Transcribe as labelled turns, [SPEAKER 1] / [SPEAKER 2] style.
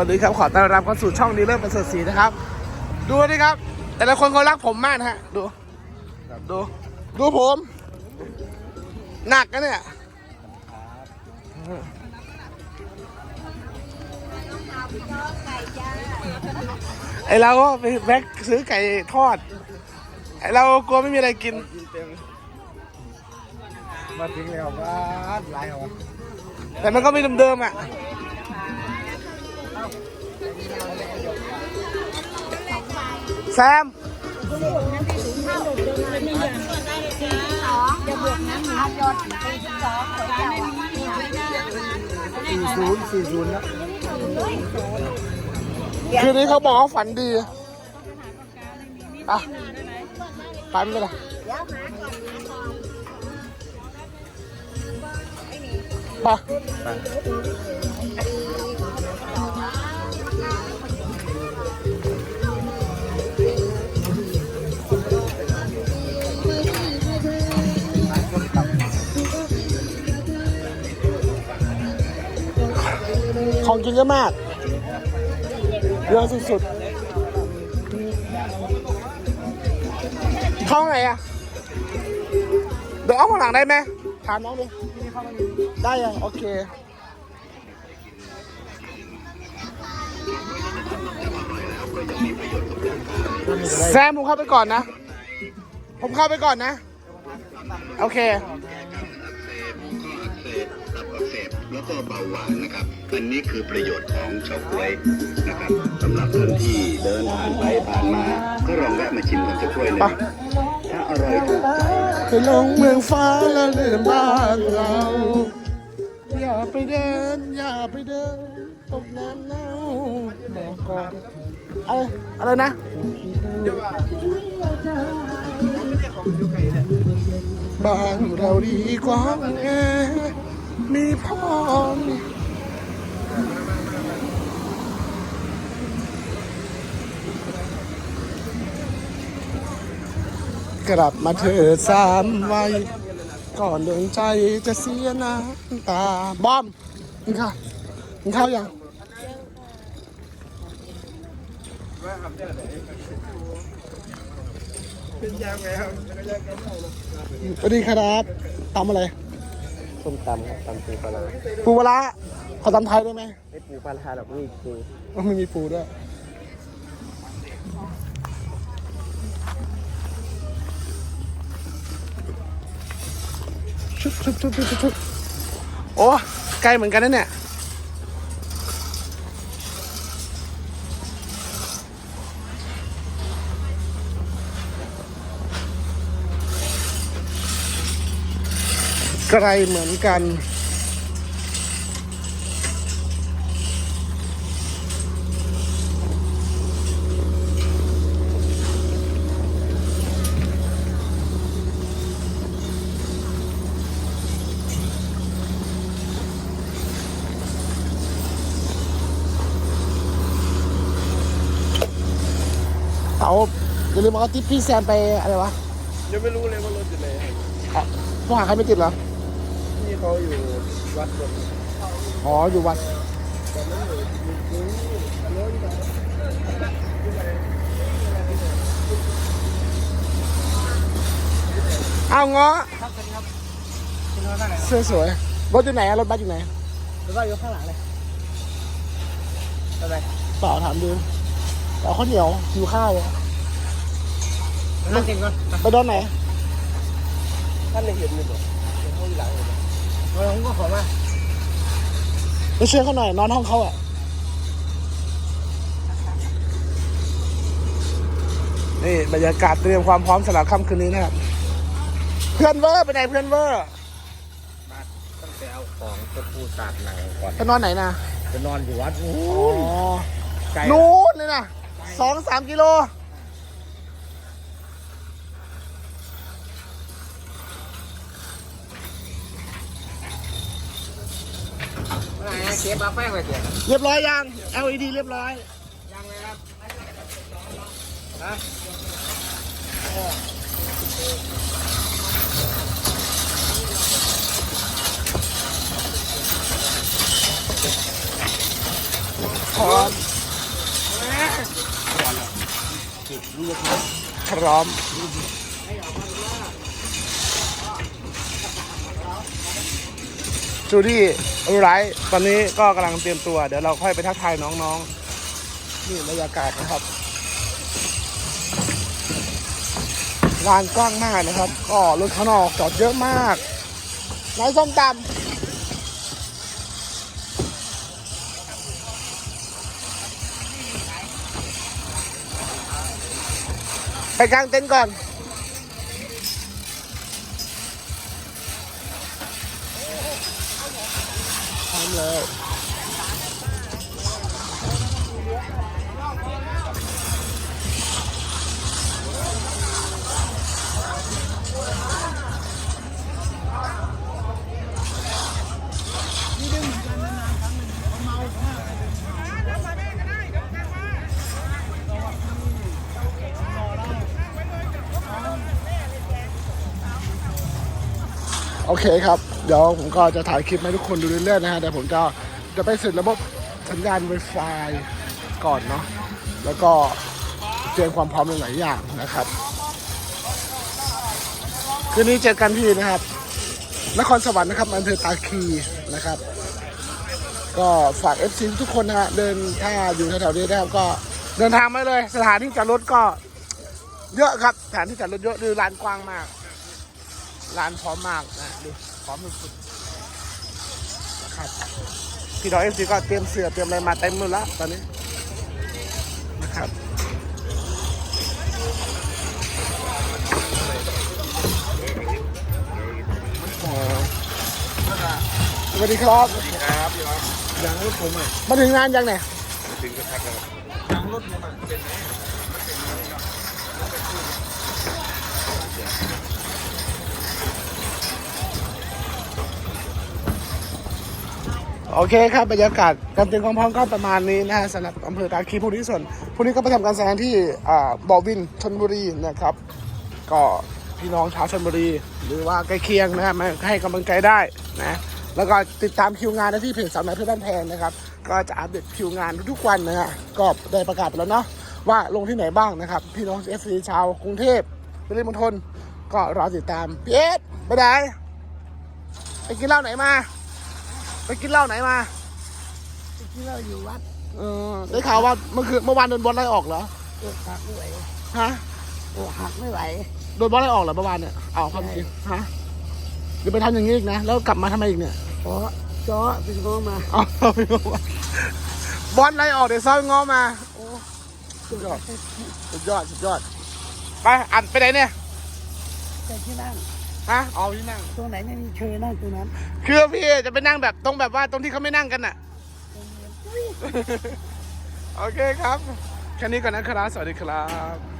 [SPEAKER 1] สวัสดีครับขอต้อนรับเข้าสู่ช่องดีเลิศประเสริฐศรีนะครับ ดูดิครับ แต่ละคนเขารักผมมากนะฮะดูดู ดูผม หนักกันเนี่ยไอเราก็ไปแบ็คซื้อไก่ทอด ไอเรากลัวไม่มีอะไรกิน
[SPEAKER 2] มาถึงแล้วว่าหลายเหรอ
[SPEAKER 1] แต่มันก็ไม่เดิมๆอะ แซม
[SPEAKER 2] สี่ศูนย์สี่ศูนย์นะ
[SPEAKER 1] คืนนี้เขาบอกว่าฝันดีอะไปไม่เป็นไรไป กินเยอะมาก เยอะสุดๆ เข้าไงอะ เดี๋ยวเอาข้างหลังได้ไหมถามน้องดิได้ยังโอเคแซมผมเข้าไปก่อนนะ ผมเข้าไปก่อนนะ โอเค
[SPEAKER 3] แล้วก็เบาหวานนะครับ อันนี้คือประโยชน์ของเฉาก๊วยนะครับสำหรับท่านที่เดินผ่านไปผ่านมา ก็ลองแวะมาชิมกันสักถ้วยหนึ่งถ้าอร่อยถูกใจ
[SPEAKER 1] ไปลงเมืองฟ้าแล้วเดินบ้านเรา อย่าไปเดิน อย่าไปเดินตกน้ำเน่าบอกก่อนอะไรอะไรนะบ้านเราดีกว่าแอ มีพอมกลับมาเถิดสามวัยก่อนดวงใจจะเสียน้ำตาบอมกินข้าวกินข้าวยังสวัสดีครับตำอะไร
[SPEAKER 2] ส้มตำครับตำปูปลาร้า
[SPEAKER 1] ปูปลาร้าขอตำไทยได้ไหม
[SPEAKER 2] ไม่ปูปลาร้าหรอกนี่ปู
[SPEAKER 1] ไม่มีปูด้วยชุบชุบชุบชุบชุบชุบโอ้ใกล้เหมือนกันนะเนี่ย ไกลเหมือนกัน เอาอย่าลืมเอาทิปพี่แซมไปอะไรวะ
[SPEAKER 2] ยังไม่รู้เลยว่ารถอยู่ไหน
[SPEAKER 1] อะผู้หาใครไม่ติดเหรอ
[SPEAKER 2] ที่เขาอยู่วัดบน
[SPEAKER 1] อ๋ออยู่วัดเอาเงาะ
[SPEAKER 2] ครับสวัสดีครับคุณน้องท่านไหน
[SPEAKER 1] เสื้อสวยรถอยู่ไหนอะรถบัสอยู่ไหน
[SPEAKER 2] แล้วก็อยู่ข้างหลังเลยทำไม
[SPEAKER 1] เปล่าถามดูเอาข้าวเหนียวหิวข้าวอะ
[SPEAKER 2] นั่งกินก่อน
[SPEAKER 1] ไปโดนไหน
[SPEAKER 2] ท่านเลยเห็นเลยบอกเห็นเขาอยู่หลังเลย ผมก็ขอมา
[SPEAKER 1] ไปช่วยเขาหน่อยนอนห้องเขาอะนี่บรรยากาศเตรียมความพร้อมสำหรับค่ำคืนนี้นะครับ เพื่อนเวอร์ไปไหนเพื่อนเวอร์
[SPEAKER 2] ตั้งแต่เอาของจะปูสาดหนังก่อน
[SPEAKER 1] จะนอนไหนนะ
[SPEAKER 2] จะนอนอยู่วัดโอ้
[SPEAKER 1] อ๋อ
[SPEAKER 2] ไกล
[SPEAKER 1] นู้นเลยนะสองสามกิโล
[SPEAKER 2] เก็บมาแป้งไปเถอะ
[SPEAKER 1] เรียบร้อยยัง LED เรียบร้อย
[SPEAKER 2] ยังเลยครับฮะ
[SPEAKER 1] พร้อมพร้อม จูดี้รู้ไรตอนนี้ก็กำลังเตรียมตัว เดี๋ยวเราค่อยไปทักทายน้องๆ นี่บรรยากาศนะครับลานกว้างมากนะครับ ก็รถข้างนอกจอดเยอะมากร้านส้มตำไปกางเต็นท์ก่อน โอเคครับ เดี๋ยวผมก็จะถ่ายคลิปให้ทุกคนดูเรื่อยๆนะฮะเดี๋ยวผมจะจะไปเสร็จระบบสัญญาณ Wi-Fi ก่อนเนาะแล้วก็เตรียมความพร้อมหลายๆอย่างนะครับคืนนี้เจอกันที่นะครับ นครสวรรค์นะครับอำเภอตาคีนะครับ ก็ฝาก FC ทุกคนนะฮะเดินถ้าอยู่แถวๆนี้นะครับก็เดินทางมาเลย สถานที่จอดรถก็เยอะครับสถานที่จอดรถเยอะดูลานกว้างมาก ร้านพร้อมมากนะดูพร้อมสุดๆนะครับพี่น้องเอฟซีก็เตรียมเสือเตรียมอะไรมาเต็มหมดแล้วตอนนี้นะครับอ๋อสวัสดีครับ
[SPEAKER 2] ครับพี่ครับ
[SPEAKER 1] ยังรถผมอะมาถึงงานยังเนี่ย
[SPEAKER 2] ถึงกระทักแล้วยังรถผมอะเป็นไห
[SPEAKER 1] โอเคครับบรรยากาศการเตรียมความพร้อมก็ประมาณนี้นะฮะสำหรับอำเภอตาคีพรุ่งนี้ส่วนพรุ่งนี้ก็ไปทำการแสดงที่บ่อวินชนบุรีนะครับ ก็พี่น้องชาวชนบุรี หรือว่าใกล้เคียงนะฮะมาให้กำลังใจได้นะแล้วก็ติดตามคิวงานได้ที่เพจสาวน้อยเพื่อนบ้านแพงนะครับ ก็จะอัปเดตคิวงานทุกวันนะฮะก็ได้ประกาศไปแล้วเนาะว่าลงที่ไหนบ้างนะครับ พี่น้องเอฟซีชาวกรุงเทพปริมณฑลก็รอติดตามพี่เอสไปไหนไปกินเหล้าไหนมา ไปกินเหล้าไหนมา
[SPEAKER 4] ที่เราอยู่วัด
[SPEAKER 1] เออได้ข่าวว่าเมื่อคืนเมื่อวานโดนบอลไล่ออกเหรอ
[SPEAKER 4] อกหักไม่ไหว
[SPEAKER 1] ฮะ
[SPEAKER 4] อกหักไม่ไหว
[SPEAKER 1] โดนบอลไล่ออกเหรอเมื่อวานเนี่ยเอาความจริงฮะเดี๋ยวไปทำอย่างนี้อีกนะแล้วกลับมาทำไมอีกเนี่ย
[SPEAKER 4] เพราะจ้อเป็นง้อมา
[SPEAKER 1] เอาเอาไปบอกว่าบอลไล่ออกเดี๋ยวซ้อนง้อมาโอ้สุดยอดสุดยอดสุดยอดไปอัดไปไหนเนี่ย
[SPEAKER 4] แต่ที่นั่ง
[SPEAKER 1] ฮะเอาที่นั่ง
[SPEAKER 4] ตรงไหนไม่มีเชยนั่งตรงนั้น
[SPEAKER 1] คือพี่จะไปนั่งแบบตรงแบบว่าตรงที่เขาไม่นั่งกันน่ะ โอเคครับ แค่นี้ก่อนนะครับ สวัสดีครับ